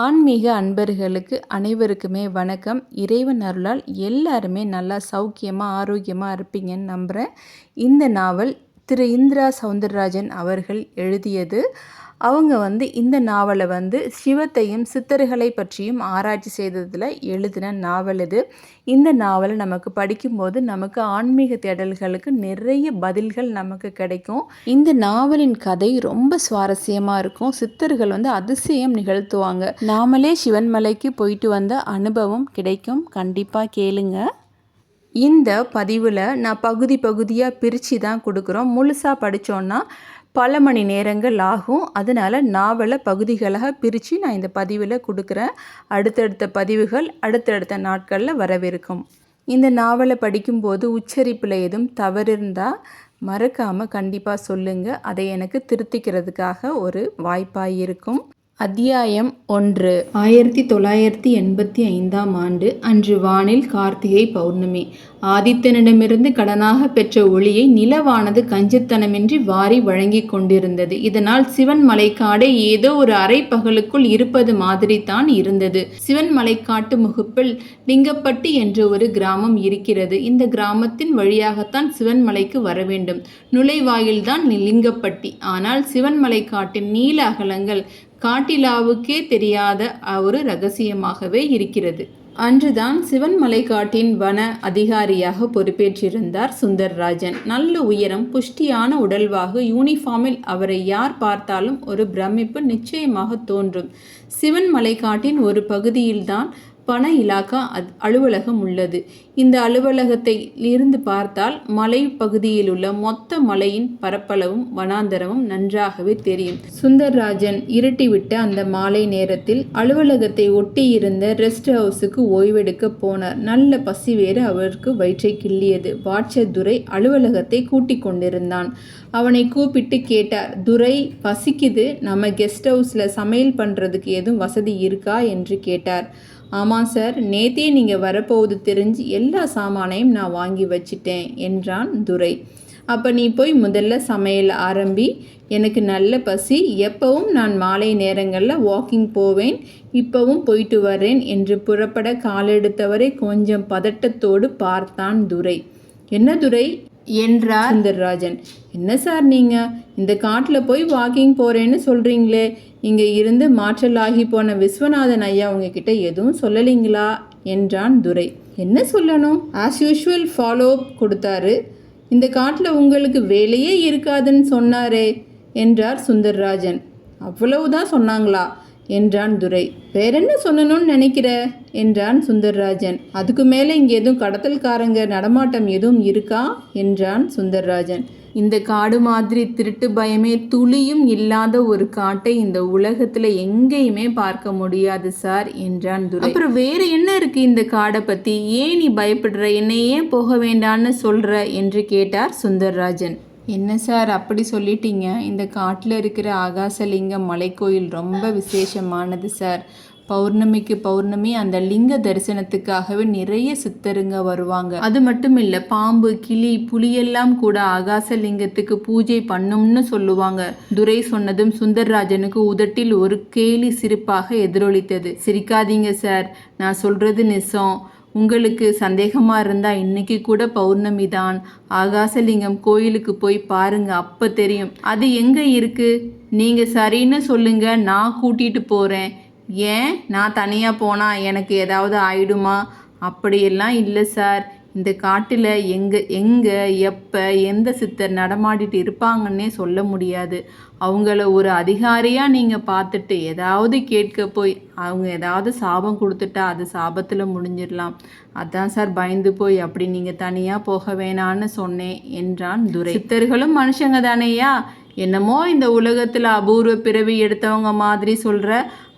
ஆன்மீக அன்பர்களுக்கு அனைவருக்குமே வணக்கம். இறைவன் அருளால் எல்லாருமே நல்லா சௌக்கியமாக ஆரோக்கியமாக இருப்பீங்கன்னு நம்புகிறேன் இந்த நாவல் திரு. இந்திரா சவுந்தரராஜன் அவர்கள் எழுதியது. அவங்க வந்து இந்த நாவலை வந்து சிவத்தையும் சித்தர்களை பற்றியும் ஆராய்ச்சி செய்ததில் எழுதின நாவல் இது. இந்த நாவலை நமக்கு படிக்கும்போது நமக்கு ஆன்மீக தேடல்களுக்கு நிறைய பதில்கள் நமக்கு கிடைக்கும். இந்த நாவலின் கதை ரொம்ப சுவாரஸ்யமாக இருக்கும். சித்தர்கள் வந்து அதிசயம் நிகழ்த்துவாங்க. நாமளே சிவன்மலைக்கு போயிட்டு வந்த அனுபவம் கிடைக்கும். கண்டிப்பாக கேளுங்க. இந்த பதிவில் நான் பகுதி பகுதியாக பிரித்து தான் கொடுக்குறோம். முழுசாக படித்தோன்னா பல மணி நேரங்கள் ஆகும். அதனால் நாவலை பகுதிகளாக பிரித்து நான் இந்த பதிவில் கொடுக்குறேன். அடுத்தடுத்த பதிவுகள் அடுத்தடுத்த நாட்களில் வரவிருக்கும். இந்த நாவலை படிக்கும்போது உச்சரிப்பில் எதுவும் தவறு இருந்தால் மறக்காமல் கண்டிப்பாக சொல்லுங்கள் அதை எனக்கு திருத்திக்கிறதுக்காக ஒரு வாய்ப்பாக இருக்கும் அத்தியாயம் ஒன்று. ஆயிரத்தி தொள்ளாயிரத்தி எண்பத்தி ஐந்தாம் ஆண்டு அன்று வானில் கார்த்திகை பௌர்ணமி. ஆதித்தனிடமிருந்து கடனாக பெற்ற ஒளியை நிலவானது கஞ்சித்தனமின்றி வாரி வழங்கி கொண்டிருந்தது. இதனால் சிவன் மலைக்காடே ஏதோ ஒரு அரை பகலுக்குள் இருப்பது மாதிரி தான் இருந்தது. சிவன் மலைக்காட்டு முகுப்பில் லிங்கப்பட்டி என்ற ஒரு கிராமம் இருக்கிறது. இந்த கிராமத்தின் வழியாகத்தான் சிவன் மலைக்கு வர வேண்டும். நுழைவாயில்தான் லிங்கப்பட்டி. ஆனால் சிவன் மலைக்காட்டின் நீல அகலங்கள் காட்டிலாவுக்கே தெரியாத ஒரு ரகசியமாகவே இருக்கிறது. அன்றுதான் சிவன் மலைக்காட்டின் வன அதிகாரியாக பொறுப்பேற்றிருந்தார் சுந்தர்ராஜன். நல்ல உயரம் புஷ்டியான உடல்வாகு யூனிஃபார்மில் அவரை யார் பார்த்தாலும் ஒரு பிரமிப்பு நிச்சயமாக தோன்றும். சிவன் மலைக்காட்டின் ஒரு பகுதியில்தான் பண இலாக்கா அலுவலகம் உள்ளது. இந்த அலுவலகத்தை இருந்து பார்த்தால் மலை பகுதியில் உள்ள மொத்த மலையின் பரப்பளவும் வனாந்தரமும் நன்றாகவே தெரியும். சுந்தர்ராஜன் இருட்டிவிட்ட அந்த மாலை நேரத்தில் அலுவலகத்தை ஒட்டி இருந்த ரெஸ்ட் ஹவுஸுக்கு ஓய்வெடுக்க போனார். நல்ல பசி வேறு அவருக்கு வயிற்றை கிள்ளியது. துரை அலுவலகத்தை கூட்டிக் கொண்டிருந்தான். அவனை கூப்பிட்டு கேட்டார் துரை பசிக்குது. நம்ம கெஸ்ட் ஹவுஸில் சமையல் பண்ணுறதுக்கு எதுவும் வசதி இருக்கா? என்று கேட்டார். ஆமாம் சார் நேத்தே நீங்கள் வரப்போகுது தெரிஞ்சு எல்லா சாமானையும் நான் வாங்கி வச்சிட்டேன் என்றான் துரை. அப்போ நீ போய் முதல்ல சமையல் ஆரம்பி எனக்கு நல்ல பசி எப்பவும் நான் மாலை நேரங்களில் வாக்கிங் போவேன் இப்போவும் போயிட்டு வரேன் என்று புறப்பட காலெடுத்தவரை கொஞ்சம் பதட்டத்தோடு பார்த்தான் துரை. என்ன துரை? என்றார். சுந்தர்ராஜன். என்ன சார் நீங்கள் இந்த காட்டில் போய் வாக்கிங் போகிறேன்னு சொல்கிறீங்களே இங்கே இருந்து மாற்றலாகி போன விஸ்வநாதன் ஐயா உங்ககிட்ட எதுவும் சொல்லலைங்களா? என்றான் துரை. என்ன சொல்லணும்? ஆஸ் யூஷுவல் ஃபாலோ கொடுத்தாரு. இந்த காட்டில் உங்களுக்கு வேலையே இருக்காதுன்னு சொன்னாரே என்றார் சுந்தர்ராஜன். அவ்வளவுதான் சொன்னாங்களா? என்றான் துரை. வேறென்ன சொல்லணும்னு நினைக்கிற? என்றான் சுந்தர்ராஜன். அதுக்கு மேலே இங்கே எதுவும் கடத்தல்காரங்க நடமாட்டம் எதுவும் இருக்கா? என்றான் சுந்தர்ராஜன். இந்த காடு மாதிரி திருட்டு பயமே துளியும் இல்லாத ஒரு காட்டை இந்த உலகத்துல எங்கேயுமே பார்க்க முடியாது சார் என்றான் துரை. அப்புறம் வேற என்ன இருக்கு இந்த காடை பத்தி? ஏன் நீ பயப்படுற? என்னை ஏன் போக வேண்டான்னு சொல்ற? என்று கேட்டார் சுந்தர்ராஜன். என்ன சார் அப்படி சொல்லிட்டீங்க? இந்த காட்டில் இருக்கிற ஆகாசலிங்கம் மலைக்கோயில் ரொம்ப விசேஷமானது சார். பௌர்ணமிக்கு பௌர்ணமி அந்த லிங்க தரிசனத்துக்காகவே நிறைய சித்தருங்க வருவாங்க. அது மட்டும் இல்லை பாம்பு கிளி புலியெல்லாம் கூட ஆகாச லிங்கத்துக்கு பூஜை பண்ணும்னு சொல்லுவாங்க. துரை சொன்னதும் சுந்தர்ராஜனுக்கு உதட்டில் ஒரு கேலி சிரிப்பாக எதிரொலித்தது. சிரிக்காதீங்க சார். நான் சொல்றது நிசம். உங்களுக்கு சந்தேகமாக இருந்தால் இன்னைக்கு கூட பௌர்ணமி தான். ஆகாசலிங்கம் கோயிலுக்கு போய் பாருங்க அப்போ தெரியும். அது எங்கே இருக்குது நீங்கள் சரின்னு சொல்லுங்க நான் கூட்டிகிட்டு போகிறேன் ஏன்? நான் தனியாக போனால் எனக்கு ஏதாவது ஆயிடுமா? அப்படியெல்லாம் இல்லை சார். இந்த காட்டில் எங்கே எங்கே எப்போ எந்த சித்தர் நடமாடிட்டு இருப்பாங்கன்னே சொல்ல முடியாது. அவங்கள ஒரு அதிகாரியாக நீங்கள் பார்த்துட்டு ஏதாவது கேட்க போய் அவங்க ஏதாவது சாபம் கொடுத்துட்டா அது சாபத்தில் முடிஞ்சிடலாம். அதான் சார் பயந்து போய் அப்படி நீங்கள் தனியாக போக வேணான்னு சொன்னேன் என்றான் துரை. சித்தர்களும் மனுஷங்க தானேயா? என்னமோ இந்த உலகத்தில் அபூர்வ பிறவி எடுத்தவங்க மாதிரி சொல்கிற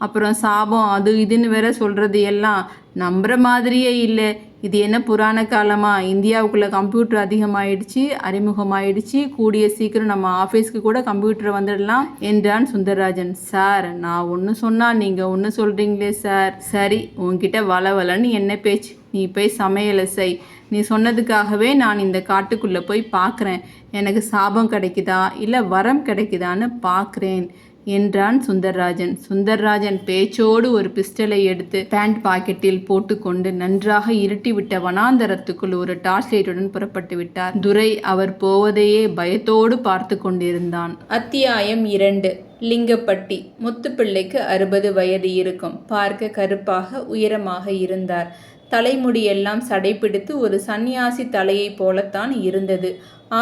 அப்புறம் சாபம் அது இதுன்னு வேற சொல்கிறது எல்லாம் நம்புகிற மாதிரியே இல்லை. இது என்ன புராண காலமாக இந்தியாவுக்குள்ளே கம்ப்யூட்டர் அதிகமாயிடுச்சு அறிமுகமாயிடுச்சு. கூடிய சீக்கிரம் நம்ம ஆஃபீஸ்க்கு கூட கம்ப்யூட்டர் வந்துடலாம் என்றான் சுந்தரராஜன். சார் நான் ஒன்று சொன்னால் நீங்கள் ஒன்று சொல்கிறீங்களே சார். சரி உன்கிட்ட வளவலன்னு என்ன பேச்சு? நீ போய் சமையலை செய். நீ சொன்னதுக்காகவே நான் இந்த காட்டுக்குள்ளே போய் பார்க்குறேன் எனக்கு சாபம் கிடைக்குதா? இல்லை வரம் கிடைக்குதான்னு பார்க்குறேன் என்றான் சுந்தர்ராஜன். சுந்தர்ராஜன் பேச்சோடு ஒரு பிஸ்டலை எடுத்து பேண்ட் பாக்கெட்டில் போட்டுக்கொண்டு நன்றாக இருட்டிவிட்ட வனாந்தரத்துக்குள் ஒரு டார்ச் லைட்டுடன் புறப்பட்டு விட்டார். துரை அவர் போவதையே பயத்தோடு பார்த்து கொண்டிருந்தான். அத்தியாயம் இரண்டு. லிங்கப்பட்டி. முத்துப்பிள்ளைக்கு அறுபது வயது இருக்கும். பார்க்க கருப்பாக உயரமாக இருந்தார். தலைமுடியெல்லாம் சடைப்பிடித்து ஒரு சந்நியாசி தலையைப் போலத்தான் இருந்தது.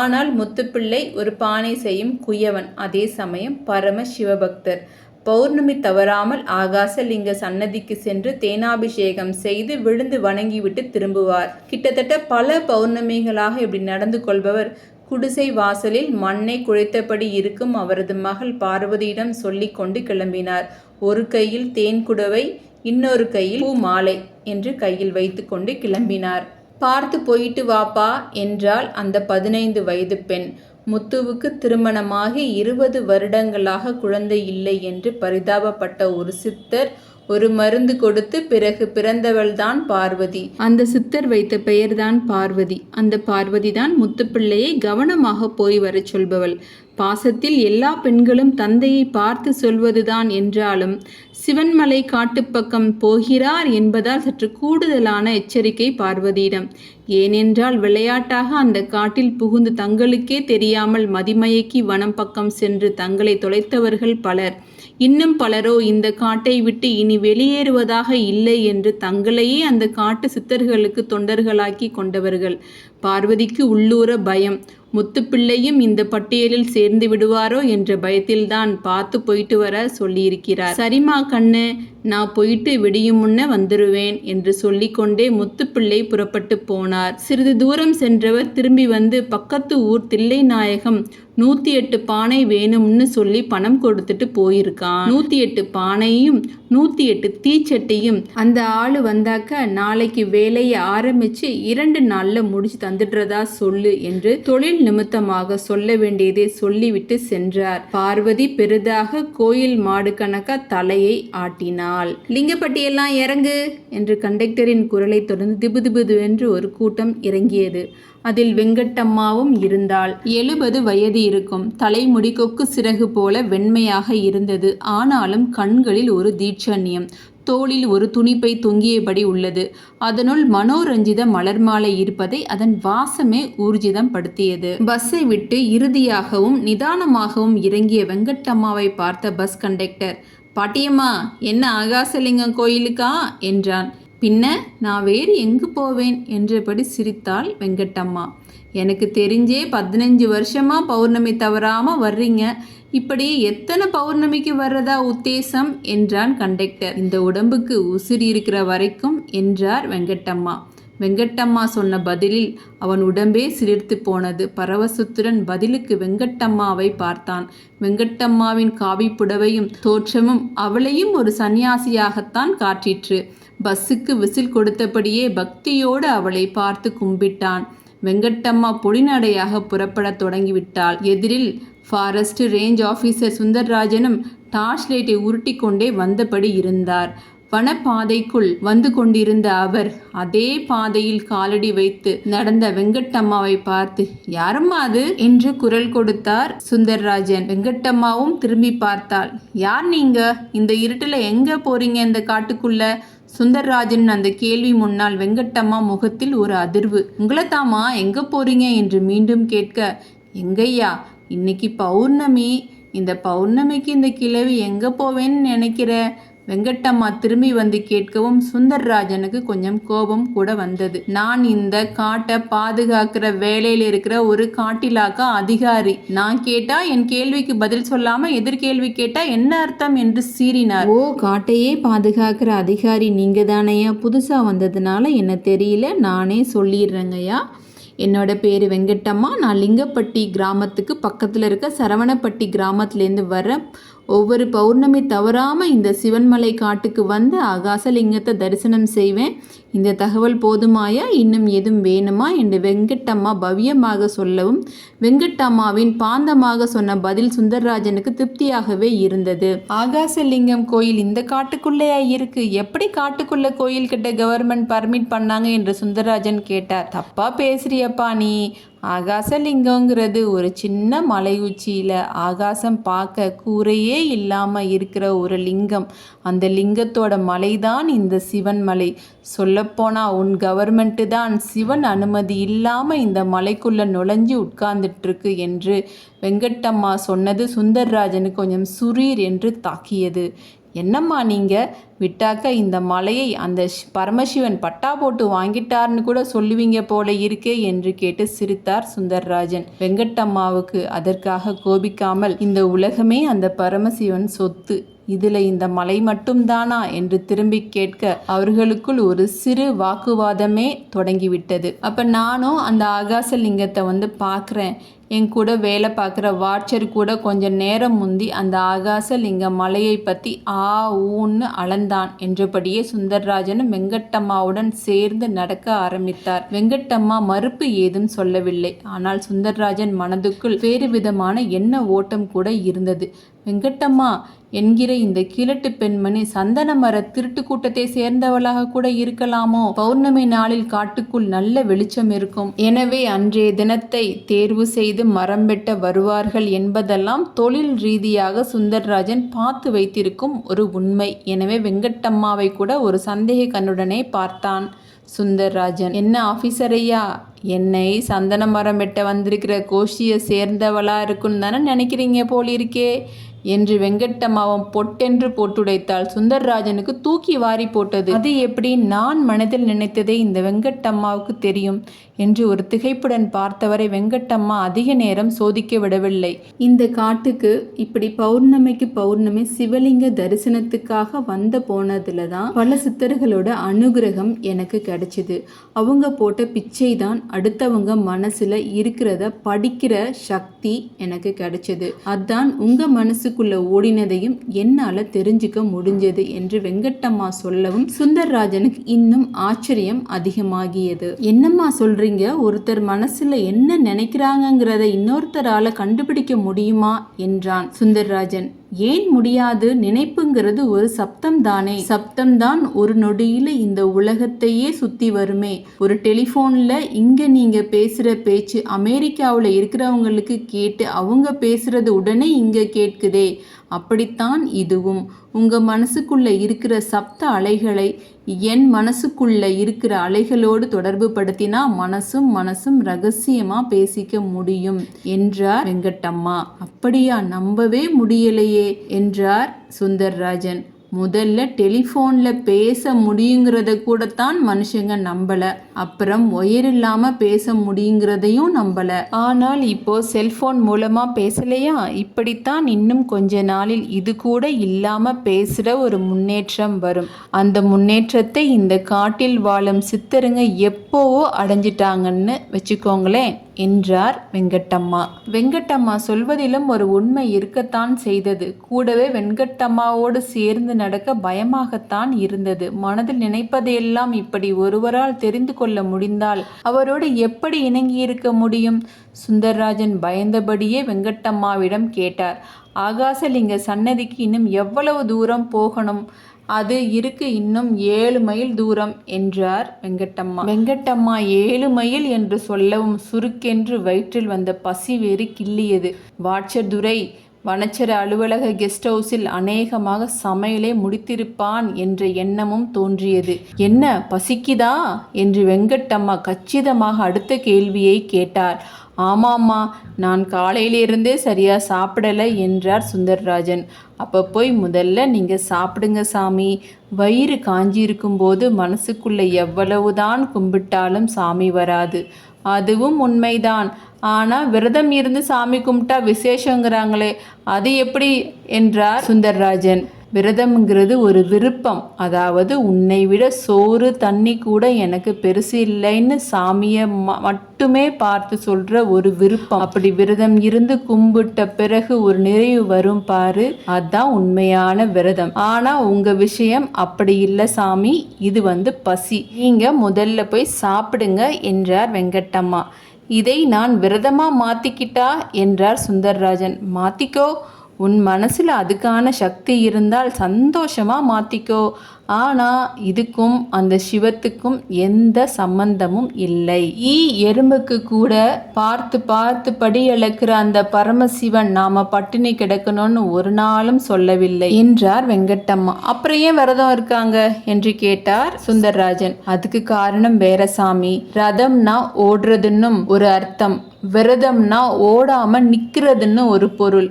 ஆனால் முத்துப்பிள்ளை ஒரு பானை செய்யும் குயவன். அதே சமயம் பரம சிவபக்தர். பௌர்ணமி தவறாமல் ஆகாசலிங்க சன்னதிக்கு சென்று தேனாபிஷேகம் செய்து விழுந்து வணங்கிவிட்டு திரும்புவார். கிட்டத்தட்ட பல பௌர்ணமிகளாக இப்படி நடந்து கொள்பவர் குடிசை வாசலில் மண்ணை குழைத்தபடி இருக்கும் அவரது மகள் பார்வதியிடம் சொல்லிக்கொண்டு கிளம்பினார். ஒரு கையில் தேன் குடவை இன்னொரு கையில் பூ மாலை என்று கையில் வைத்துக்கொண்டு கிளம்பினார். பார்த்து போயிட்டு வாப்பா என்றால் அந்த பதினைந்து வயது பெண். முத்துவுக்கு திருமணமாகி இருபது வருடங்களாக குழந்தை இல்லை என்று பரிதாபப்பட்ட ஒரு சித்தர் ஒரு மருந்து கொடுத்து பிறகு பிறந்தவள்தான் பார்வதி. அந்த சித்தர் வைத்த பெயர்தான் பார்வதி. அந்த பார்வதி தான் முத்துப்பிள்ளையை கவனமாக போய் வரச் சொல்பவள். பாசத்தில் எல்லா பெண்களும் தந்தையை பார்த்து சொல்வதுதான் என்றாலும் சிவன்மலை காட்டுப்பக்கம் போகிறார் என்பதால் சற்று கூடுதலான எச்சரிக்கை பார்வதியிடம். ஏனென்றால் விளையாட்டாக அந்த காட்டில் புகுந்து தங்களுக்கே தெரியாமல் மதிமயக்கி வனம் பக்கம் சென்று தங்களை தொலைத்தவர்கள் பலர். இன்னும் பலரோ இந்த காட்டை விட்டு இனி வெளியேறுவதாக இல்லை என்று தங்களையே அந்த காட்டு சித்தர்களுக்கு தொண்டர்களாக்கி கொண்டவர்கள். பார்வதிக்கு உள்ளூர பயம். முத்துப்பிள்ளையும் இந்த பட்டியலில் சேர்ந்து விடுவாரோ என்ற பயத்தில்தான் பார்த்து போயிட்டு வர சொல்லியிருக்கிறார். சரிம்மா கண்ணு நான் போயிட்டு விடியும் முன்ன வந்துருவேன் என்று சொல்லிக்கொண்டே முத்துப்பிள்ளை புறப்பட்டு போனார். சிறிது தூரம் சென்றவர் திரும்பி வந்து பக்கத்து ஊர் தில்லைநாயகம் நூத்தி எட்டு பானை வேணும்னு சொல்லி பணம் கொடுத்துட்டு போயிருக்கான். நூத்தி எட்டு பானையும் நூத்தி எட்டு தீச்சட்டியும் அந்த ஆளு வந்தாக்க நாளைக்கு வேலையை ஆரம்பிச்சு இரண்டு நாள்ல முடிச்சு தந்துடுறதா சொல்லு என்று தொழில் நிமித்தமாக சொல்ல வேண்டியதை சொல்லிவிட்டு சென்றார். பார்வதி பெரிதாக கோயில் மாடு கணக்க தலையை ஆட்டினாள் லிங்கப்பட்டியெல்லாம் இறங்கு என்று கண்டக்டரின் குரலை தொடர்ந்து திபுதிபுது என்று ஒரு கூட்டம் இறங்கியது. அதில் வெங்கட்டம்மாவும் இருந்தாள். எழுபது வயது இருக்கும். தலைமுடி கொக்கு சிறகு போல வெண்மையாக இருந்தது. ஆனாலும் கண்களில் ஒரு தீட்சண்யம். தோளில் ஒரு துணிப்பை தொங்கியபடி உள்ளது. அதனுள் மனோரஞ்சித மலர் மாலை இருப்பதை அதன் வாசமே ஊர்ஜிதம் படுத்தியது பஸ்ஸை விட்டு இறுதியாகவும் நிதானமாகவும் இறங்கிய வெங்கட்டம்மாவை பார்த்த பஸ் கண்டக்டர் பாட்டியம்மா என்ன ஆகாசலிங்கம் கோயிலுக்கா? என்றான். பின்ன நான் வேறு எங்கு போவேன்? என்றபடி சிரித்தாள் வெங்கட்டம்மா. எனக்கு தெரிஞ்சே பதினஞ்சு வருஷமா பௌர்ணமி தவறாமல் வர்றீங்க. இப்படி எத்தனை பௌர்ணமிக்கு வர்றதா உத்தேசம்? என்றான் கண்டக்டர். இந்த உடம்புக்கு உசிர் இருக்கிற வரைக்கும் என்றார் வெங்கட்டம்மா. வெங்கட்டம்மா சொன்ன பதிலில் அவன் உடம்பே சிலிர்த்து போனது. பரவசத்துடன் பதிலுக்கு வெங்கட்டம்மாவை பார்த்தான். வெங்கட்டம்மாவின் காவி புடவையும் தோற்றமும் அவளையும் ஒரு சன்னியாசியாகத்தான் காட்டிற்று. பஸ்ஸுக்கு விசில் கொடுத்தபடியே பக்தியோடு அவளை பார்த்து கும்பிட்டான். வெங்கட்டம்மா பொடிநடையாக புறப்படத் தொடங்கிவிட்டாள். எதிரில் ஃபாரஸ்ட் ரேஞ்ச் ஆஃபீஸர் சுந்தர்ராஜனும் டார்ச் லைட்டை உருட்டி கொண்டே வந்தபடி இருந்தார். வனப்பாதைக்குள் வந்து கொண்டிருந்த அவர் அதே பாதையில் காலடி வைத்து நடந்த வெங்கட்டம்மாவை பார்த்து யாரம்மா அது? என்று குரல் கொடுத்தார் சுந்தர்ராஜன். வெங்கட்டம்மாவும் திரும்பி பார்த்தாள். யார் நீங்க? இந்த இருட்டில் எங்க போறீங்க இந்த காட்டுக்குள்ள? சுந்தர்ராஜன் அந்த கேள்வி முன்னால் வெங்கட்டம்மா முகத்தில் ஒரு அதிர்வு. உங்களை தாமா எங்க போறீங்க? என்று மீண்டும் கேட்க எங்கய்யா? இன்னைக்கு பௌர்ணமி. இந்த பௌர்ணமிக்கு இந்த கிழவி எங்க போவேன்னு நினைக்கிற? வெங்கட்டம்மா திரும்பி வந்து கேட்கவும் சுந்தர்ராஜனுக்கு கொஞ்சம் கோபம் கூட வந்தது. நான் இந்த காட்டை பாதுகாக்கிற வேலையில் இருக்கிற ஒரு காட்டிலாக்கா அதிகாரி. நான் கேட்டா என் கேள்விக்கு பதில் சொல்லாம எதிர்கேள்வி கேட்டா என்ன அர்த்தம்? என்று சீறினார். ஓ காட்டையே பாதுகாக்கிற அதிகாரி நீங்க தானையா புதுசா வந்ததுனால என்ன தெரியல? நானே சொல்லிடுறேங்கய்யா. என்னோட பேர் வெங்கட்டம்மா. நான் லிங்கப்பட்டி கிராமத்துக்கு பக்கத்தில் இருக்க சரவணப்பட்டி கிராமத்துலேருந்து வர ஒவ்வொரு பௌர்ணமி தவறாமல் இந்த சிவன்மலை காட்டுக்கு வந்து ஆகாசலிங்கத்தை தரிசனம் செய்வேன். இந்த தகவல் போதுமாயா? இன்னும் எதுவும் வேணுமா? என்று வெங்கட்டம்மா பவ்யமாக சொல்லவும் வெங்கட்டம்மாவின் பாந்தமாக சொன்ன பதில் சுந்தரராஜனுக்கு திருப்தியாகவே இருந்தது. ஆகாசலிங்கம் கோயில் இந்த காட்டுக்குள்ளேயா இருக்கு எப்படி காட்டுக்குள்ள கோயில் கிட்ட கவர்மெண்ட் பர்மிட் பண்ணாங்க என்று சுந்தரராஜன் கேட்டார். தப்பா பேசுறியப்பா நீ. ஆகாசலிங்கங்கிறது ஒரு சின்ன மலை உச்சியில் ஆகாசம் பார்க்க கூரையே இல்லாமல் இருக்கிற ஒரு லிங்கம். அந்த லிங்கத்தோட மலைதான் இந்த சிவன் மலை. சொல்ல சொல்லப்போனால் உன் கவர்மெண்ட்டு தான் சிவன் அனுமதி இல்லாமல் இந்த மலைக்குள்ளே நுழைஞ்சு உட்கார்ந்துட்டுருக்கு என்று வெங்கட்டம்மா சொன்னது சுந்தர்ராஜனுக்கு கொஞ்சம் சுரீர் என்று தாக்கியது. என்னம்மா நீங்கள் விட்டாக்க இந்த மலையை அந்த ஷ்- பரமசிவன் பட்டா போட்டு வாங்கிட்டார்னு கூட சொல்லுவீங்க போல இருக்கே என்று கேட்டு சிரித்தார் சுந்தர்ராஜன். வெங்கட்டம்மாவுக்கு அதற்காக கோபிக்காமல் இந்த உலகமே அந்த பரமசிவன் சொத்து இதுல இந்த மலை மட்டும்தானா என்று திரும்பி கேட்க அவர்களுக்குள் ஒரு சிறு வாக்குவாதமே தொடங்கிவிட்டது. அப்ப நானும் அந்த ஆகாசலிங்கத்தை வந்து பார்க்குறேன் என் கூட வேலை பார்க்குற வாட்சர் கூட கொஞ்சம் நேரம் முந்தி அந்த ஆகாச லிங்க மலையை பற்றி ஆ ஊன்னு தான் என்றபடியே சுந்தர்ராஜனும் வெங்கட்டம்மாவுடன் சேர்ந்து நடக்க ஆரம்பித்தார். வெங்கட்டம்மா மறுப்பு ஏதும் சொல்லவில்லை. ஆனால் சுந்தர்ராஜன் மனதுக்குள் வேறு விதமான எண்ண ஓட்டம் கூட இருந்தது. வெங்கட்டம்மா என்கிற இந்த கிழட்டு பெண்மணி சந்தன மர திருட்டு கூட்டத்தை சேர்ந்தவளாக கூட இருக்கலாமோ? பௌர்ணமி நாளில் காட்டுக்குள் நல்ல வெளிச்சம் இருக்கும். எனவே அன்றைய தினத்தை தேர்வு செய்து மரம் வெட்ட வருவார்கள் என்பதெல்லாம் தொழில் ரீதியாக சுந்தர்ராஜன் பார்த்து வைத்திருக்கும் ஒரு உண்மை. எனவே வெங்கட்டம்மாவை கூட ஒரு சந்தேக கண்ணுடனே பார்த்தான் சுந்தர்ராஜன். என்ன ஆஃபீஸர் ஐயா என்னை சந்தன மரம் வெட்ட வந்திருக்கிற கோஷியை சேர்ந்தவளா இருக்குன்னு தானே நினைக்கிறீங்க போலிருக்கே? என்று வெங்கட்டம்மாவும் பொட்டென்று போட்டுடைத்தாள். சுந்தர்ராஜனுக்கு தூக்கி வாரி போட்டது. அது எப்படி? நான் மனதில் நினைத்ததே இந்த வெங்கட்டம்மாவுக்கு தெரியும். என்று ஒரு திகைப்புடன் பார்த்தவரை வெங்கட்டம்மா அதிக நேரம் சோதிக்க விடவில்லை. இந்த காட்டுக்கு இப்படி பௌர்ணமிக்கு பௌர்ணமி சிவலிங்க தரிசனத்துக்காக வந்த போனதுல தான் பல சித்தர்களோட அனுகிரகம் எனக்கு கிடைச்சிது. அவங்க போட்ட பிச்சை தான் அடுத்தவங்க மனசுல இருக்கிறத படிக்கிற சக்தி எனக்கு கிடைச்சது. அதான் உங்க மனசுக்குள்ள ஓடினதையும் என்னால தெரிஞ்சுக்க முடிஞ்சது என்று வெங்கட்டம்மா சொல்லவும் சுந்தர்ராஜனுக்கு இன்னும் ஆச்சரியம் அதிகமாகியது. என்னம்மா சொல்றீங்க? ஒருத்தர் மனசுல என்ன நினைக்கிறாங்கங்கிறத இன்னொருத்தரால கண்டுபிடிக்க முடியுமா? என்றான் சுந்தர்ராஜன். ஏன் முடியாது? நினைப்புங்கிறது ஒரு சப்தம் தானே சப்தம் தான் ஒரு நொடியில இந்த உலகத்தையே சுத்தி வருமே. ஒரு டெலிஃபோன்ல இங்க நீங்க பேசுற பேச்சு அமெரிக்காவில் இருக்கிறவங்களுக்கு கேட்டு அவங்க பேசுறது உடனே இங்க கேட்குதே. அப்படித்தான் இதுவும். உங்க மனசுக்குள்ள இருக்கிற சப்த அலைகளை என் மனசுக்குள்ள இருக்கிற அலைகளோடு தொடர்பு படுத்தினா மனசும் மனசும் ரகசியமா பேசிக்க முடியும் என்றார் வெங்கட்டம்மா. அப்படியா நம்பவே முடியலையே என்றார் சுந்தர்ராஜன். முதல்ல டெலிஃபோனில் பேச முடியுங்கிறத கூடத்தான் மனுஷங்க நம்பலை. அப்புறம் ஒயர் இல்லாமல் பேச முடியுங்கிறதையும் நம்பலை. ஆனால் இப்போ செல்ஃபோன் மூலமாக பேசலையா? இப்படித்தான் இன்னும் கொஞ்ச நாளில் இது கூட இல்லாமல் பேசுகிற ஒரு முன்னேற்றம் வரும். அந்த முன்னேற்றத்தை இந்த காட்டில் வாழும் சித்தருங்க எப்போவோ அடைஞ்சிட்டாங்கன்னு வச்சுக்கோங்களேன். என்றார் வெங்கட்டம்மா. வெங்கட்டம்மா சொல்வதிலும் ஒரு உண்மை இருக்கத்தான் செய்தது. கூடவே வெங்கட்டம்மாவோடு சேர்ந்து நடக்க பயமாகத்தான் இருந்தது. மனதில் நினைப்பதையெல்லாம் இப்படி ஒருவரால் தெரிந்து கொள்ள முடிந்தால் அவரோடு எப்படி இணங்கியிருக்க முடியும்? சுந்தர்ராஜன் பயந்தபடியே வெங்கட்டம்மாவிடம் கேட்டார். ஆகாசலிங்க சன்னதிக்கு இன்னும் எவ்வளவு தூரம் போகணும்? அது இருக்கு இன்னும் ஏழு மைல் தூரம் என்றார் வெங்கட்டம்மா. வெங்கட்டம்மா ஏழு மைல் என்று சொல்லவும் சுருக்கென்று வயிற்றில் வந்த பசி வேறு கிள்ளியது. வாட்சதுரை வனச்சர அலுவலக கெஸ்ட் ஹவுஸில் அநேகமாக சமையலை முடித்திருப்பான் என்ற எண்ணமும் தோன்றியது. என்ன பசிக்குதா? என்று வெங்கட்டம்மா கச்சிதமாக அடுத்த கேள்வியை கேட்டார். ஆமாம்மா நான் காலையிலிருந்தே சரியாக சாப்பிடலை என்றார் சுந்தர்ராஜன். அப்போ போய் முதல்ல நீங்கள் சாப்பிடுங்க சாமி. வயிறு காஞ்சியிருக்கும்போது போது எவ்வளவுதான் கும்பிட்டாலும் சாமி வராது. அதுவும் உண்மைதான். ஆனால் விரதம் இருந்து சாமி கும்பிட்டா விசேஷங்கிறாங்களே அது எப்படி என்றார் சுந்தர்ராஜன். விரதம்ங்கிறது ஒரு விருப்பம். அதாவது உன்னை விட சோறு தண்ணி கூட எனக்கு பெருசு இல்லைன்னு சாமியை ம- மட்டுமே பார்த்து சொல்ற ஒரு விருப்பம். அப்படி விரதம் இருந்து கும்பிட்ட பிறகு ஒரு நிறைவு வரும் பாரு அதுதான் உண்மையான விரதம். ஆனா உங்க விஷயம் அப்படி இல்லை சாமி இது வந்து பசி. நீங்க முதல்ல போய் சாப்பிடுங்க என்றார் வெங்கட்டம்மா. இதை நான் விரதமாக மாற்றிக்கிட்டா என்றார் சுந்தர்ராஜன். மாத்திக்கோ உன் மனசில் அதுக்கான சக்தி இருந்தால் சந்தோஷமாக மாற்றிக்கோ ஆனால் இதுக்கும் அந்த சிவத்துக்கும் எந்த சம்பந்தமும் இல்லை. ஈ எறும்புக்கு கூட பார்த்து பார்த்து படி இழக்கிற அந்த பரமசிவன் நாம பட்டினி கிடக்கணும்னு ஒரு நாளும் சொல்லவில்லை. என்றார் வெங்கட்டம்மா. அப்புறம் ஏன் விரதம் இருக்காங்க? என்று கேட்டார் சுந்தர்ராஜன். அதுக்கு காரணம் வேற சாமி. ரதம்னா ஓடுறதுன்னும் ஒரு அர்த்தம். விரதம்னா ஓடாமல் நிற்கிறதுன்னு ஒரு பொருள்.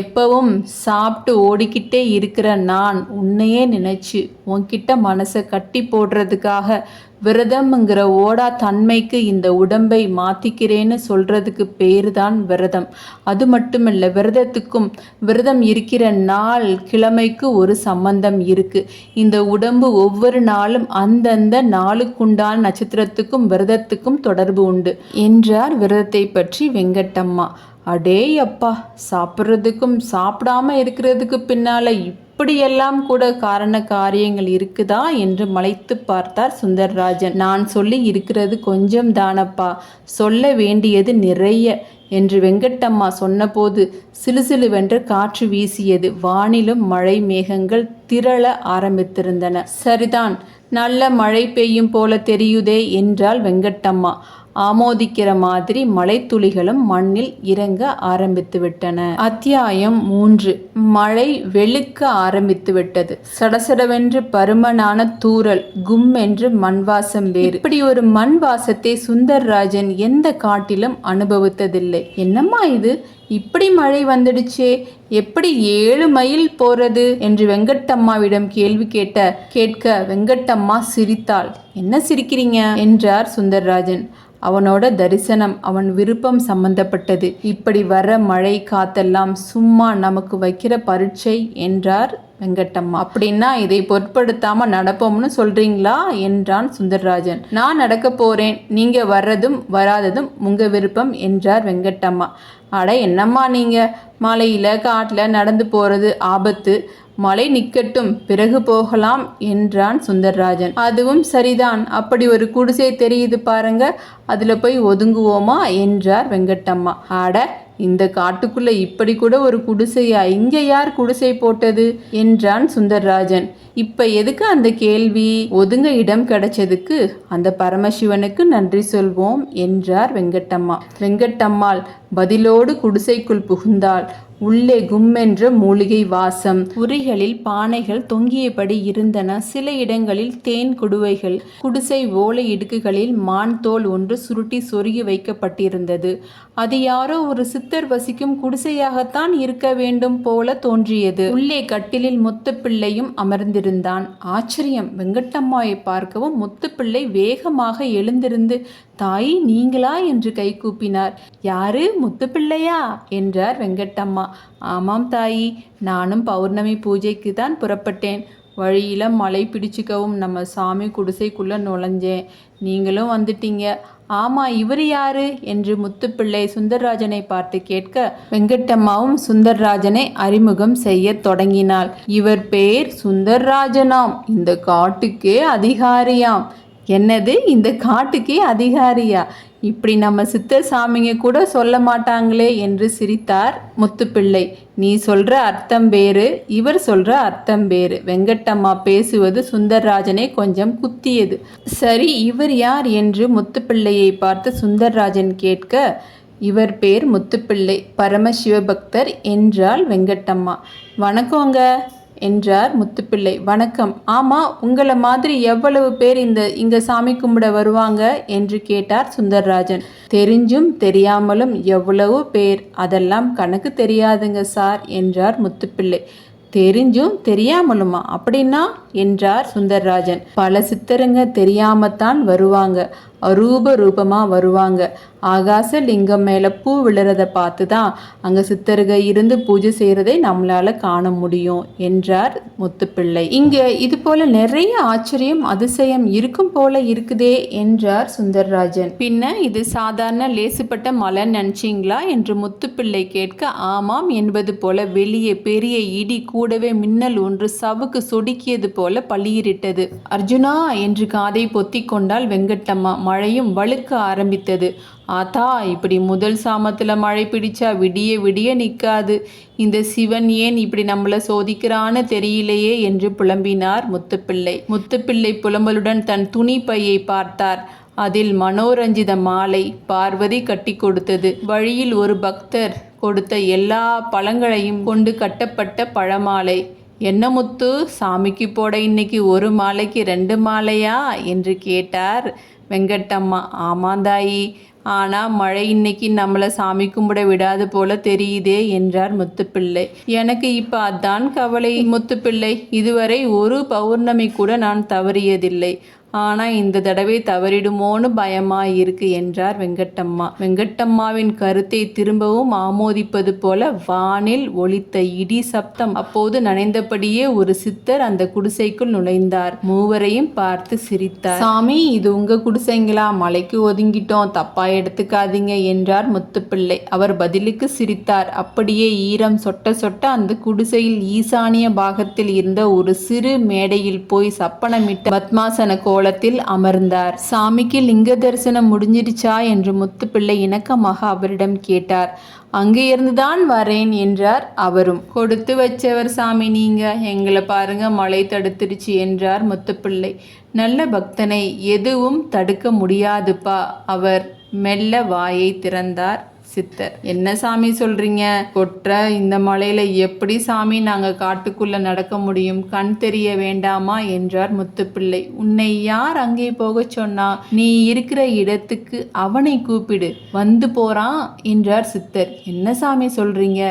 எப்பவும் சாப்பிட்டு ஓடிக்கிட்டே இருக்கிற நான் உன்னையே நினைச்சு உன்கிட்ட மனசை கட்டி போடுறதுக்காக விரதம்ங்கிற ஓடா தன்மைக்கு இந்த உடம்பை மாத்திக்கிறேன்னு சொல்றதுக்கு பேர் தான் விரதம். அது மட்டுமல்ல விரதத்துக்கும் விரதம் இருக்கிற நாள் கிழமைக்கு ஒரு சம்பந்தம் இருக்கு. இந்த உடம்பு ஒவ்வொரு நாளும் அந்தந்த நாளுக்குண்டான நட்சத்திரத்துக்கும் விரதத்துக்கும் தொடர்பு உண்டு. என்றார் விரதத்தை பற்றி வெங்கட்டம்மா. அடே அப்பா சாப்பிட்றதுக்கும் சாப்பிடாம இருக்கிறதுக்கு பின்னால இப்படியெல்லாம் கூட காரண காரியங்கள் இருக்குதா? என்று மலைத்து பார்த்தார் சுந்தர்ராஜன். நான் சொல்லி இருக்கிறது கொஞ்சம் தானப்பா. சொல்ல வேண்டியது நிறைய என்று வெங்கட்டம்மா சொன்னபோது சிலுசிலுவென்று காற்று வீசியது. வானிலும் மழை மேகங்கள் திரள ஆரம்பித்திருந்தன. சரிதான் நல்ல மழை பெய்யும் போல தெரியுதே என்றாள் வெங்கட்டம்மா. ஆமோதிக்கிற மாதிரி மழைத்துளிகளும் மண்ணில் இறங்க ஆரம்பித்து விட்டன அத்தியாயம் மூன்று. மழை வெளுக்க ஆரம்பித்து விட்டது சடசடவென்று பருமனான தூறல் கும் என்று மண்வாசம் வேறு. இப்படி ஒரு மண் வாசத்தை சுந்தர்ராஜன் எந்த காட்டிலும் அனுபவித்ததில்லை. என்னம்மா இது? இப்படி மழை வந்துடுச்சே. எப்படி ஏழு மைல் போறது? என்று வெங்கட்டம்மாவிடம் கேள்வி கேட்ட கேட்க வெங்கட்டம்மா சிரித்தாள். என்ன சிரிக்கிறீங்க? என்றார் சுந்தர்ராஜன் அவனோட தரிசனம் அவன் விருப்பம் சம்பந்தப்பட்டது. இப்படி வர மழை காத்தெல்லாம் சும்மா நமக்கு வைக்கிற பரீட்சை என்றார் வெங்கட்டம்மா. அப்படின்னா இதை பொருட்படுத்தாம நடப்போம்னு சொல்றீங்களா என்றான் சுந்தர்ராஜன். நான் நடக்க போறேன் நீங்க வர்றதும் வராததும் உங்க விருப்பம் என்றார் வெங்கட்டம்மா. அட என்னம்மா நீங்க? மலையில காட்டில் நடந்து போறது ஆபத்து. மழை நிக்கட்டும் பிறகு போகலாம் என்றான் சுந்தர்ராஜன். அதுவும் சரிதான். அப்படி ஒரு குடிசை தெரியுது பாருங்க. அதுல போய் ஒதுங்குவோமா? என்றார் வெங்கட்டம்மா. அட இந்த காட்டுக்குள்ள இப்படி கூட ஒரு குடிசையா? இங்க யார் குடிசை போட்டது? என்றான் சுந்தர்ராஜன். இப்ப எதுக்கு அந்த கேள்வி? ஒதுங்க இடம் கிடைச்சதுக்கு அந்த பரமசிவனுக்கு நன்றி சொல்வோம் என்றார் வெங்கட்டம்மா. வெங்கட்டம்மாள் பதிலோடு குடிசைக்குள் புகுந்தாள். உள்ளே கும்மென்ற மூலிகை வாசம். உரிகளில் பானைகள் தொங்கியபடி இருந்தன. சில இடங்களில் தேன் குடுவைகள் குடிசை ஓலை இடுக்குகளில் மான் தோல் ஒன்று சுருட்டி சொருகி வைக்கப்பட்டிருந்தது. அது யாரோ ஒரு சித்தர் வசிக்கும் குடிசையாகத்தான் இருக்க வேண்டும் போல தோன்றியது. உள்ளே கட்டிலில் முத்துப்பிள்ளையும் அமர்ந்திருந்தான். ஆச்சரியம். வெங்கட்டம்மாவை பார்க்கவும் முத்துப்பிள்ளை வேகமாக எழுந்திருந்து தாய் நீங்களா என்று கை கூப்பினார். யாரு? முத்துப்பிள்ளையா? என்றார் வெங்கட்டம்மா. ஆமாம் தாயி நானும் பௌர்ணமி பூஜைக்கு தான் புறப்பட்டேன். வழியில மழை பிடிச்சிக்கவும் நம்ம சாமி குடிசைக்குள்ளே நுழைஞ்சேன். நீங்களும் வந்துட்டீங்க. ஆமாம் இவர் யாரு? என்று முத்துப்பிள்ளை சுந்தர்ராஜனை பார்த்து கேட்க வெங்கட்டம்மாவும் சுந்தர்ராஜனை அறிமுகம் செய்ய தொடங்கினாள். இவர் பேர் சுந்தர்ராஜனாம். இந்த காட்டுக்கே அதிகாரியாம். என்னது? இந்த காட்டுக்கே அதிகாரியா? இப்படி நம்ம சித்தர் சாமிங்க கூட சொல்ல மாட்டாங்களே என்று சிரித்தார் முத்துப்பிள்ளை. நீ சொல்ற அர்த்தம் வேறு இவர் சொல்ற அர்த்தம் வேறு. வெங்கட்டம்மா பேசுவது சுந்தர்ராஜனை கொஞ்சம் குத்தியது. சரி இவர் யார் என்று முத்துப்பிள்ளையை பார்த்து சுந்தர்ராஜன் கேட்க இவர் பேர் முத்துப்பிள்ளை பரமசிவபக்தர் என்றாள் வெங்கட்டம்மா. வணக்கங்க. என்றார் முத்துப்பிள்ளை. வணக்கம். ஆமா உங்களை மாதிரி எவ்வளவு பேர் இந்த இங்க சாமி கும்பிட வருவாங்க? என்று கேட்டார் சுந்தர்ராஜன். தெரிஞ்சும் தெரியாமலும் எவ்வளவு பேர்? அதெல்லாம் கணக்கு தெரியாதுங்க சார் என்றார் முத்துப்பிள்ளை. தெரிஞ்சும் தெரியாமலுமா? அப்படின்னா என்றார் சுந்தர்ராஜன். பல சித்தருங்க தெரியாமத்தான் வருவாங்க. அரூப ரூபமாக வருவாங்க. ஆகாச லிங்கம் மேலே பூ விழுறதை பார்த்து தான் அங்கே சித்தருக இருந்து பூஜை செய்கிறதை நம்மளால் காண முடியும் என்றார் முத்துப்பிள்ளை. இங்கே இது போல நிறைய ஆச்சரியம் அதிசயம் இருக்கும் போல இருக்குதே என்றார் சுந்தர்ராஜன். பின்ன இது சாதாரண லேசுப்பட்ட மலை நினச்சிங்களா? என்று முத்துப்பிள்ளை கேட்க ஆமாம் என்பது போல வெளியே பெரிய இடி கூடவே மின்னல் ஒன்று சவுக்கு சொடுக்கியது போல பளியிரிட்டது. அர்ஜுனா என்று காதை பொத்தி கொண்டால் வெங்கட்டம்மா. மழையும் வழுக்க ஆரம்பித்தது. ஆத்தா இப்படி முதல் சாமத்தில் மழை பிடிச்சா விடிய விடிய நிற்காது இந்த சிவன் ஏன் இப்படி நம்மளை சோதிக்கிறான்னு தெரியலையே என்று புலம்பினார் முத்துப்பிள்ளை. முத்துப்பிள்ளை புலம்பலுடன் தன் துணி பையை பார்த்தார். அதில் மனோரஞ்சித மாலை பார்வதி கட்டி கொடுத்தது. வழியில் ஒரு பக்தர் கொடுத்த எல்லா பழங்களையும் கொண்டு கட்டப்பட்ட பழமாலை. என்ன முத்து சாமிக்கு போட இன்னைக்கு ஒரு மாலைக்கு ரெண்டு மாலையா? என்று கேட்டார் வெங்கட்டம்மா ஆமாந்தாயி. ஆனால் மழை இன்னைக்கு நம்மளை சாமி கும்பிட விடாது போல தெரியுதே என்றார் முத்துப்பிள்ளை. எனக்கு இப்போ அதான் கவலை முத்துப்பிள்ளை. இதுவரை ஒரு பௌர்ணமி கூட நான் தவறியதில்லை. ஆனால் இந்த தடவை தவறிடுமோன்னு பயமாக இருக்கு என்றார் வெங்கட்டம்மா. வெங்கட்டம்மாவின் கருத்தை திரும்பவும் ஆமோதிப்பது போல வானில் ஒலித்த இடி சப்தம் அப்போது நனைந்தபடியே ஒரு சித்தர் அந்த குடிசைக்குள் நுழைந்தார். மூவரையும் பார்த்து சிரித்தார். சாமி இது உங்க குடிசைங்களா? மலைக்கு ஒதுங்கிட்டோம். தப்பா எடுத்துக்காதீங்க என்றார் முத்துப்பிள்ளை. அவர் பதிலுக்கு சிரித்தார். அப்படியே ஈரம் சொட்ட சொட்ட அந்த குடிசையில் ஈசானிய பாகத்தில் இருந்த ஒரு சிறு மேடையில் போய் சப்பனமிட்ட பத்மாசன கோலத்தில் அமர்ந்தார். சாமிக்கு லிங்க தரிசனம் முடிஞ்சிடுச்சா? என்று முத்துப்பிள்ளை இணக்கமாக அவரிடம் கேட்டார். அங்கேயிருந்துதான் வரேன் என்றார் அவரும். கொடுத்து வச்சவர் சாமி நீங்க. எங்களை பாருங்க மழை தடுத்துருச்சு என்றார் முத்துப்பிள்ளை. நல்ல பக்தனை எதுவும் தடுக்க முடியாதுப்பா. அவர் மெல்ல வாயை திறந்தார். சித்தர் என்ன சாமி சொல்றீங்க? கொற்ற இந்த மலையில எப்படி சாமி நாங்க காட்டுக்குள்ள நடக்க முடியும்? கண் தெரிய வேண்டாமா? என்றார் முத்துப்பிள்ளை. உன்னை யார் அங்கே போகச் சொன்னா? நீ இருக்கிற இடத்துக்கு அவனை கூப்பிடு. வந்து போறான் என்றார் சித்தர். என்ன சாமி சொல்றீங்க?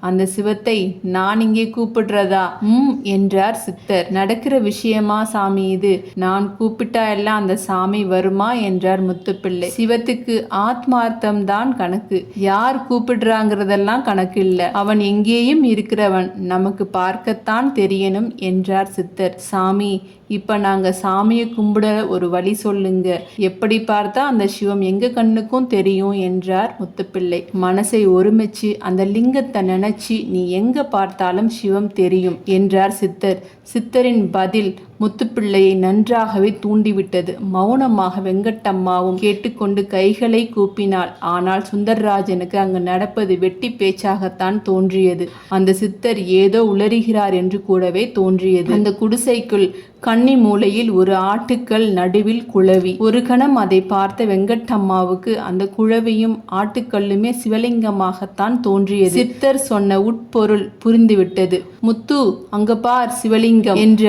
அந்த சிவத்தை நான் இங்கே கூப்பிடுறதா? ம் என்றார் சித்தர். நடக்கிற விஷயமா சாமி இது? நான் கூப்பிட்டா எல்லாம் அந்த சாமி வருமா? என்றார் முத்துப்பிள்ளை. சிவத்துக்கு ஆத்மார்த்தம் தான் கணக்கு. யார் கூப்பிடுறாங்கிறதெல்லாம் கணக்கு இல்லை. அவன் எங்கேயும் இருக்கிறவன். நமக்கு பார்க்கத்தான் தெரியணும் என்றார் சித்தர். சாமி இப்போ நாங்கள் சாமியை கும்பிட ஒரு வழி சொல்லுங்க. எப்படி பார்த்தா அந்த சிவம் எங்கள் கண்ணுக்கும் தெரியும் என்றார் முத்துப்பிள்ளை. மனசை ஒருமிச்சு அந்த லிங்கத்தை நினச்சி நீ எங்கே பார்த்தாலும் சிவம் தெரியும் என்றார் சித்தர். சித்தரின் பதில் முத்துப்பிள்ளையை நன்றாகவே தூண்டிவிட்டது. மௌனமாக வெங்கட்டம்மாவும் கேட்டுக்கொண்டு கைகளை கூப்பினாள். ஆனால் சுந்தர்ராஜனுக்கு அங்கு நடப்பது வெட்டி பேச்சாகத்தான் தோன்றியது. அந்த சித்தர் ஏதோ உளறுகிறார் என்று கூடவே தோன்றியது. அந்த குடிசைக்குள் கன்னி மூலையில் ஒரு ஆட்டுக்கல் நடுவில் குழவி. ஒரு கணம் அதை பார்த்த வெங்கட்டம்மாவுக்கு அந்த குழவியும் ஆட்டுக்கல்லுமே சிவலிங்கமாகத்தான் தோன்றியது. சித்தர் சொன்ன உட்பொருள் புரிந்துவிட்டது. முத்து அங்க பார் சிவலிங்கம் என்று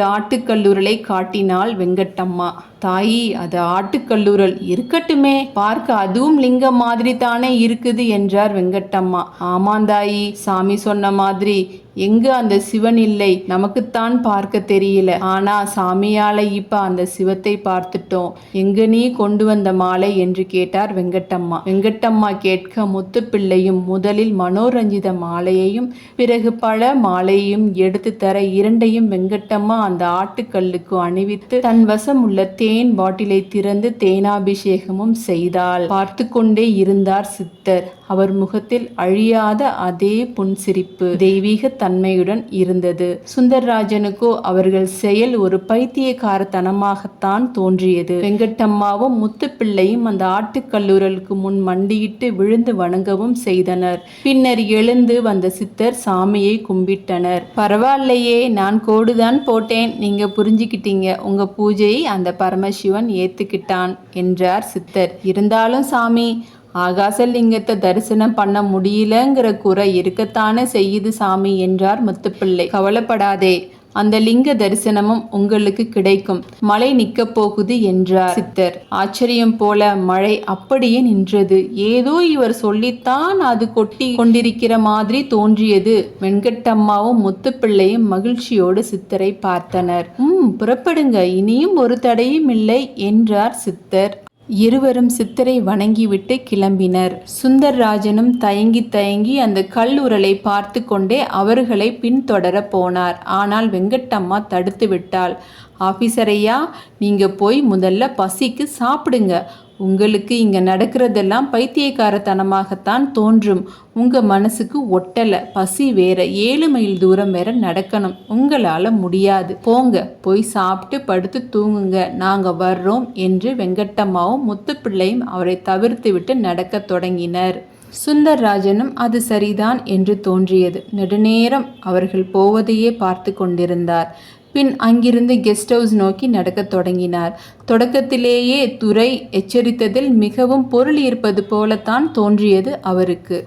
ஆட்டுக்கல்லூரலை காட்டினாள் வெங்கட்டம்மா. தாயி அது ஆட்டுக்கல்லூரல் இருக்கட்டுமே பார்க்க அதுவும் லிங்கம் மாதிரி தானே இருக்குது என்றார் வெங்கட்டம்மா. ஆமாந்தாயி சாமி சொன்ன மாதிரி. எங்கு அந்த சிவன் இல்லை நமக்குத்தான் பார்க்க தெரியல. ஆனா சாமியால இப்ப அந்த சிவத்தை பார்த்துட்டோம். எங்க நீ கொண்டு வந்த மாலை என்று கேட்டார் வெங்கட்டம்மா. வெங்கட்டம்மா கேட்க முத்துப்பிள்ளையும் முதலில் மனோரஞ்சித மாலையையும் பிறகு பழ மாலையையும் எடுத்து தர இரண்டையும் வெங்கட்டம்மா அந்த ஆட்டுக்கல்லுக்கு அணிவித்து தன் வசம் உள்ள தேன் பாட்டிலை திறந்து தேனாபிஷேகமும் செய்தாள். பார்த்து கொண்டே இருந்தார் சித்தர். அவர் முகத்தில் அழியாத அதே புன்சிரிப்பு தெய்வீக தன்மையுடன் இருந்தது. சுந்தர்ராஜனுக்கோ அவர்கள் செயல் ஒரு பைத்தியக்காரத்தனமாகத்தான் தோன்றியது. வெங்கட்டம்மாவும் முத்துப்பிள்ளையும் அந்த ஆட்டுக்கல்லூரலுக்கு முன் மண்டியிட்டு விழுந்து வணங்கவும் செய்தனர். பின்னர் எழுந்து வந்த சித்தர் சாமியை கும்பிட்டனர். பரவாயில்லையே நான் கோடுதான் போட்டேன். நீங்க புரிஞ்சுக்கிட்டீங்க. உங்க பூஜையை அந்த பரமசிவன் ஏத்துக்கிட்டான் என்றார் சித்தர். இருந்தாலும் சாமி ஆகாசலிங்கத்தை தரிசனம் பண்ண முடியலங்கிற குறை இருக்கத்தானே செய்யுது சாமி என்றார் முத்துப்பிள்ளை. கவலைப்படாதே அந்த லிங்க தரிசனமும் உங்களுக்கு கிடைக்கும். மழை நிக்க போகுது என்றார் சித்தர். ஆச்சரியம் போல மழை அப்படியே நின்றது. ஏதோ இவர் சொல்லித்தான் அது கொட்டி கொண்டிருக்கிற மாதிரி தோன்றியது. வெண்கட்டம்மாவும் முத்துப்பிள்ளையும் மகிழ்ச்சியோடு சித்தரை பார்த்தனர். ம் புறப்படுங்க. இனியும் ஒரு தடையும் இல்லை என்றார் சித்தர். இருவரும் சித்தரை வணங்கிவிட்டு கிளம்பினர். சுந்தர்ராஜனும் தயங்கி தயங்கி அந்த கல்லுரலை பார்த்து கொண்டே அவர்களை பின்தொடரப் போனார். ஆனால் வெங்கட்டம்மா தடுத்து விட்டாள். ஆபீசர் நீங்கள் நீங்க போய் முதல்ல பசிக்கு சாப்பிடுங்க. உங்களுக்கு இங்க நடக்கிறதெல்லாம் பைத்தியக்காரத்தனமாகத்தான் தோன்றும். உங்க மனசுக்கு ஒட்டல. பசி வேற. ஏழு மைல் தூரம் வேற நடக்கணும். உங்களால முடியாது. போங்க. போய் சாப்பிட்டு படுத்து தூங்குங்க. நாங்க வர்றோம் என்று வெங்கட்டம்மாவும் முத்துப்பிள்ளையும் அவரை தவிர்த்துவிட்டு நடக்கத் தொடங்கினர். சுந்தர்ராஜனும் அது சரிதான் என்று தோன்றியது. நெடுநேரம் அவர்கள் போவதையே பார்த்து கொண்டிருந்தார். பின் அங்கிருந்து கெஸ்ட் ஹவுஸ் நோக்கி நடக்கத் தொடங்கினார். தொடக்கத்திலேயே துரை எச்சரித்ததில் மிகவும் பொருள் இருப்பது போலத்தான் தோன்றியது அவருக்கு.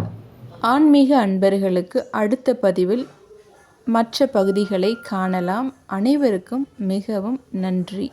ஆன்மீக அன்பர்களுக்கு அடுத்த பதிவில் மற்ற பகுதிகளை காணலாம். அனைவருக்கும் மிகவும் நன்றி.